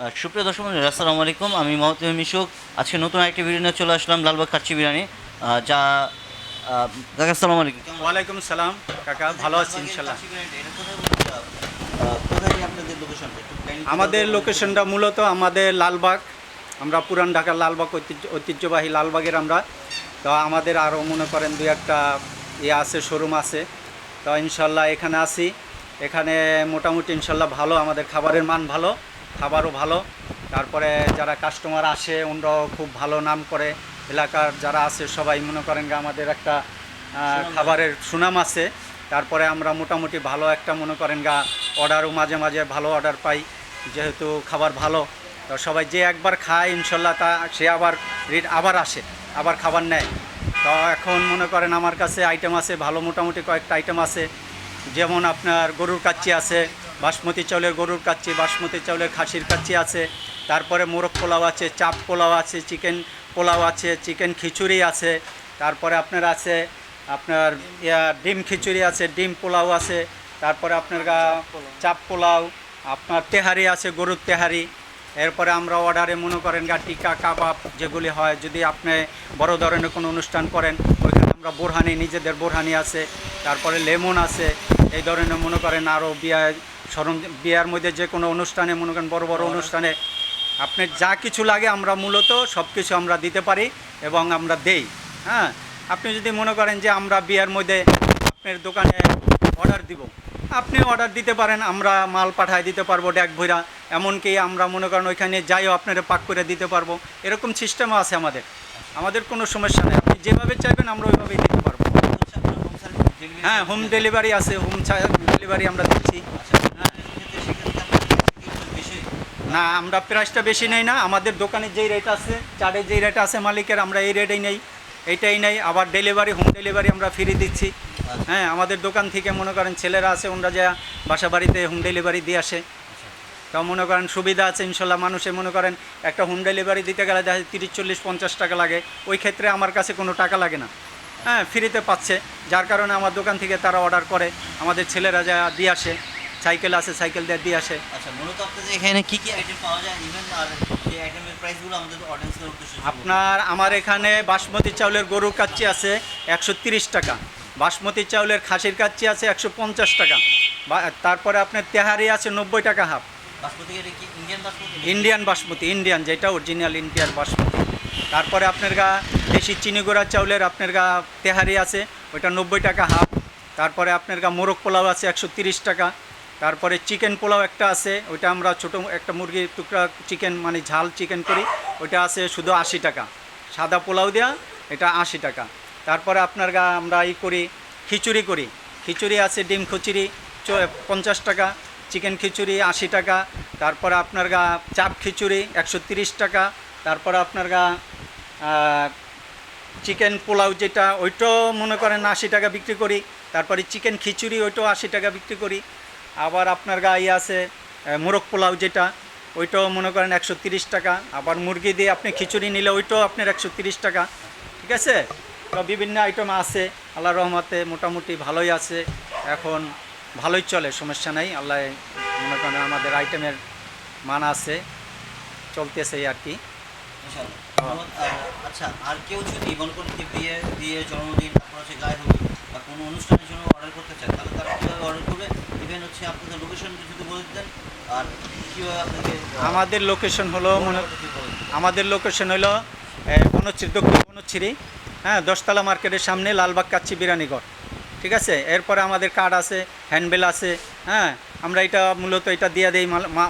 সুপ্রিয় দর্শক আসসালামু আলাইকুম। আমি মহতী মিশুক। আজকে নতুন একটি ভিডিও নিয়ে চলে আসলাম লালবাগ কাচ্চি বিরিয়ানি। যা কাকা আসসালামু আলাইকুম। ওয়ালাইকুম সালাম কাকা ভালো আছি ইনশাল্লাহ। আমাদের লোকেশনটা মূলত আমাদের লালবাগ। আমরা পুরান ঢাকার লালবাগ ঐতিহ্য ঐতিহ্যবাহী লালবাগের আমরা। তো আমাদের আরও মনে করেন দুই একটা ইয়ে আছে শোরুম আছে। তো ইনশাল্লাহ এখানে আসি এখানে মোটামুটি ইনশাল্লাহ ভালো আমাদের খাবারের মান ভালো। খাবারও ভালো। তারপরে যারা কাস্টমার আসে ওনারাও খুব ভালো নাম করে। এলাকার যারা আছে সবাই মনে করেন যে আমাদের একটা খাবারের সুনাম আছে। তারপরে আমরা মোটামুটি ভালো একটা মনে করেন গা অর্ডারও মাঝে মাঝে ভালো অর্ডার পাই যেহেতু খাবার ভালো। তো সবাই যে একবার খায় ইনশাল্লাহ তা সে আবার রিট- আবার আসে আবার খাবার নেয়। তো এখন মনে করেন আমার কাছে আইটেম আছে ভালো মোটামুটি কয়েকটা আইটেম আছে। যেমন আপনার গরুর কাচ্চি আছে বাসমতি চাউলের গরুর কাচ্চি, বাসমতি চাউলের খাসির কাচ্চি আছে। তারপরে মোরগ পোলাও আছে, চাপ পোলাও আছে, চিকেন পোলাও আছে, চিকেন খিচুড়ি আছে। তারপরে আপনার আছে, আপনার, ইয়া, ডিম খিচুড়ি আছে, ডিম পোলাও আছে। তারপরে আপনার চাপ পোলাও, আপনার তেহারি আছে, গরুর তেহারি। এরপরে আমরা অর্ডারে মনে করেন গা, টিকা, কাবাব যেগুলি হয়, যদি আপনি বড় ধরনের কোনো অনুষ্ঠান করেন, ওইখানে আমরা বোরহানি, নিজেদের বোরহানি আছে। তারপরে লেমন আছে, এই ধরনের মনে করেন আরও বিয়া সরঞ্জ বিয়ার মধ্যে যে কোনো অনুষ্ঠানে মনে করেন বড় বড় অনুষ্ঠানে আপনার যা কিছু লাগে আমরা মূলত সব কিছু আমরা দিতে পারি এবং আমরা দেই। হ্যাঁ? আপনি যদি মনে করেন যে আমরা বিয়ার মধ্যে আপনার দোকানে অর্ডার দিব আপনি অর্ডার দিতে পারেন আমরা মাল পাঠায় দিতে পারব ড্যাক ভইরা এমনকি আমরা মনে করেন ওইখানে যাইও আপনারা পাক করে দিতে পারব। এরকম সিস্টেমও আছে আমাদের। আমাদের কোনো সমস্যা নেই। আপনি যেভাবে চাইবেন আমরা ওইভাবেই দিতে পারব। হ্যাঁ হোম ডেলিভারি আছে হোম ডেলিভারি আমরা দিচ্ছি। না আমরা প্রাইসটা বেশি নেই না। আমাদের দোকানে যেই রেট আছে চারের যেই রেট আছে মালিকের আমরা এই রেটেই নেই। এইটাই নেই। আবার ডেলিভারি হোম ডেলিভারি আমরা ফ্রি দিচ্ছি। হ্যাঁ আমাদের দোকান থেকে মনে করেন ছেলেরা আছে ওনারা যা বাসা বাড়িতে হোম ডেলিভারি দিয়ে আসে। তাও মনে করেন সুবিধা আছে ইনশাল্লাহ মানুষে মনে করেন একটা হোম ডেলিভারি দিতে গেলে দেখা যায় তিরিশ চল্লিশ পঞ্চাশ টাকা লাগে। ওই ক্ষেত্রে আমার কাছে কোনো টাকা লাগে না। হ্যাঁ ফ্রিতে পাচ্ছে। যার কারণে আমার দোকান থেকে তারা অর্ডার করে। আমাদের ছেলেরা যা দিয়ে আসে। সাইকেল আছে সাইকেল দিয়ে দিয়ে আসে। আচ্ছা মূলত আপনাদের এখানে কি কি আইটেম পাওয়া যায় ইভেন আর আইটেমের প্রাইসগুলো আমাদের অডিয়েন্সের উদ্দেশ্যে আপনার আমার এখানে বাসমতি চাউলের গরুর কাচ্চি আছে একশো তিরিশ টাকা। বাসমতি চাউলের খাসির কাচ্চি আছে একশো পঞ্চাশ টাকা। তারপরে আপনার তেহারি আছে নব্বই টাকা হাফ। বাসমতি এটা কি Indian basmati? Indian basmati Indian যেটা অরিজিনাল ইন্ডিয়ান বাসমতি। তারপরে আপনার গা দেশি চিনি গুঁড়া চাউলের আপনার গা তেহারি আছে ওইটা নব্বই টাকা হাফ। তারপরে আপনার গা মোরগ পোলাও আছে একশো তিরিশ টাকা। তারপরে চিকেন পোলাও একটা আছে, ওইটা আমরা ছোটো একটা মুরগির টুকরা চিকেন মানে ঝাল চিকেন করি, ওইটা আছে শুধু আশি টাকা। সাদা পোলাও দেওয়া এটা আশি টাকা। তারপরে আপনার গা, আমরা ই করি, খিচুড়ি করি। খিচুড়ি আছে, ডিম খিচুড়ি পঞ্চাশ টাকা। চিকেন খিচুড়ি আশি টাকা। তারপরে আপনার গা, চাপ খিচুড়ি একশো তিরিশ টাকা। তারপরে আপনার গা চিকেন পোলাও যেটা, ওইটাও মনে করেন আশি টাকা বিক্রি করি। তারপরে চিকেন খিচুড়ি, ওইটাও আশি টাকা বিক্রি করি। আবার আপনার গা ইয়ে আছে মোরগ পোলাও যেটা, ওইটাও মনে করেন একশো টাকা। আবার মুরগি দিয়ে আপনি খিচুড়ি নিলে ওইটাও আপনার একশো টাকা। ঠিক আছে? তো বিভিন্ন আইটেম আছে। আল্লাহ রহমতে মোটামুটি ভালোই আছে। এখন ভালোই চলে, সমস্যা নেই। আল্লাহ মনে করেন আমাদের আইটেমের মান আছে। চলতেছে আর কি। আচ্ছা আর কেউ যদি বিয়ে বিয়ে জন্মদিন গায়ে কোনো অনুষ্ঠানের জন্য অর্ডার করতে তাহলে তারা অর্ডার করবে? ইভেন হচ্ছে আপনাদের লোকেশন যদি বলে দিতেন আর কীভাবে আপনাকে আমাদের লোকেশন হলো মনে। আমাদের লোকেশন হলো বনচ্ছিরি দক্ষিণ বনচ্ছিরি হ্যাঁ দশতলা মার্কেটের সামনে লালবাগ কাচ্ছি বিরানীগড় ঠিক আছে? এরপরে আমাদের কার্ড আছে হ্যান্ডবেল আছে হ্যাঁ? আমরা এটা মূলত এটা দিয়ে দেই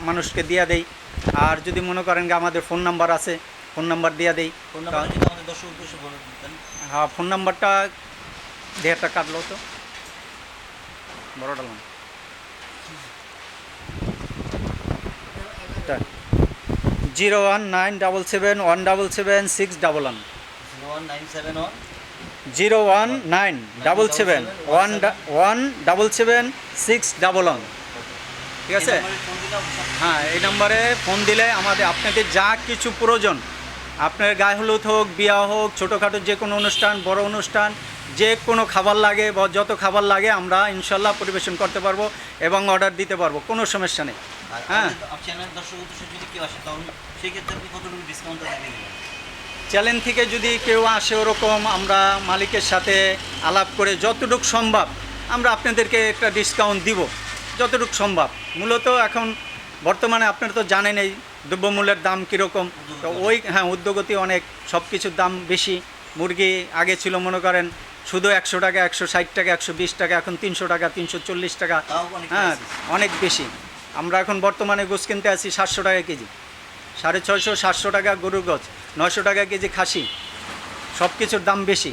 মানুষকে দিয়ে দেই। আর যদি মনে করেন যে আমাদের ফোন নাম্বার আছে ফোন নাম্বার দিয়ে দেই। হ্যাঁ ফোন নাম্বারটা দেড়টা কাটলো তো। বড়টা loan zero one nine double seven one double seven six double one. Zero one nine double seven one one double seven six double one. ঠিক আছে? হ্যাঁ এই নম্বরে ফোন দিলে আমাদের, আপনাদের যা কিছু প্রয়োজন, আপনার গায়ে হলুদ হোক, বিয়া হোক, ছোটোখাটো যে কোনো অনুষ্ঠান, বড় অনুষ্ঠান যে কোনো খাবার লাগে বা যত খাবার লাগে আমরা ইনশাল্লাহ পরিবেশন করতে পারব এবং অর্ডার দিতে পারব কোনো সমস্যা নেই। হ্যাঁ। চ্যানেল থেকে যদি কেউ আসে ওরকম আমরা মালিকের সাথে আলাপ করে যতটুকু সম্ভব আমরা আপনাদেরকে একটা ডিসকাউন্ট দিব যতটুকু সম্ভব। মূলত এখন বর্তমানে আপনারা তো জানেন এই দ্রব্যমূল্যের দাম কীরকম। তো ওই হ্যাঁ উদ্যোগতি অনেক সব কিছুর দাম বেশি। মুরগি আগে ছিল মনে করেন শুধু একশো টাকা একশো ষাট টাকা একশো বিশ টাকা এখন তিনশো টাকা তিনশো চল্লিশ টাকা। হ্যাঁ অনেক বেশি। আমরা এখন বর্তমানে গোছ কিনতে আছি সাতশো টাকা কেজি। সাড়ে ছয়শো সাতশো টাকা গরুর গছ নয়শো টাকা কেজি খাসি। সব কিছুর দাম বেশি।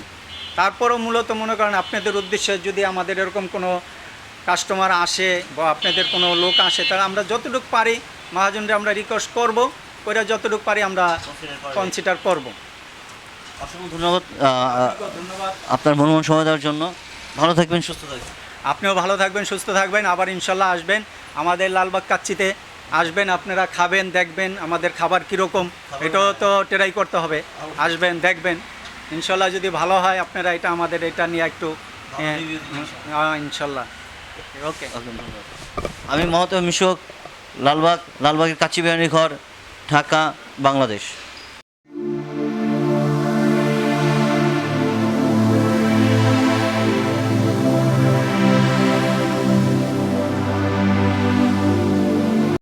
তারপরও মূলত মনে করেন আপনাদের উদ্দেশ্যে যদি আমাদের এরকম কোনো কাস্টমার আসে বা আপনাদের কোনো লোক আসে তাহলে আমরা যতটুকু পারি মহাজনরা আমরা রিকোয়েস্ট করব করে যতটুকু পারি আমরা। কনসিডার করব। অসংখ্য ধন্যবাদ ধন্যবাদ আপনার মূল্যবান সময় দেওয়ার জন্য। ভালো থাকবেন সুস্থ থাকবেন। আপনিও ভালো থাকবেন সুস্থ থাকবেন আবার ইনশাল্লাহ আসবেন। আমাদের লালবাগ কাচ্চিতে আসবেন আপনারা খাবেন দেখবেন আমাদের খাবার কীরকম এটাও তো ট্রাই করতে হবে। আসবেন দেখবেন। ইনশাল্লাহ যদি ভালো হয় আপনারা এটা আমাদের এটা নিয়ে একটু হ্যাঁ, ইনশাল্লাহ। ওকে আমি মহতব মিশক লালবাগ লালবাগের কাচ্চি বিরিয়ানি ঘর ঢাকা বাংলাদেশ।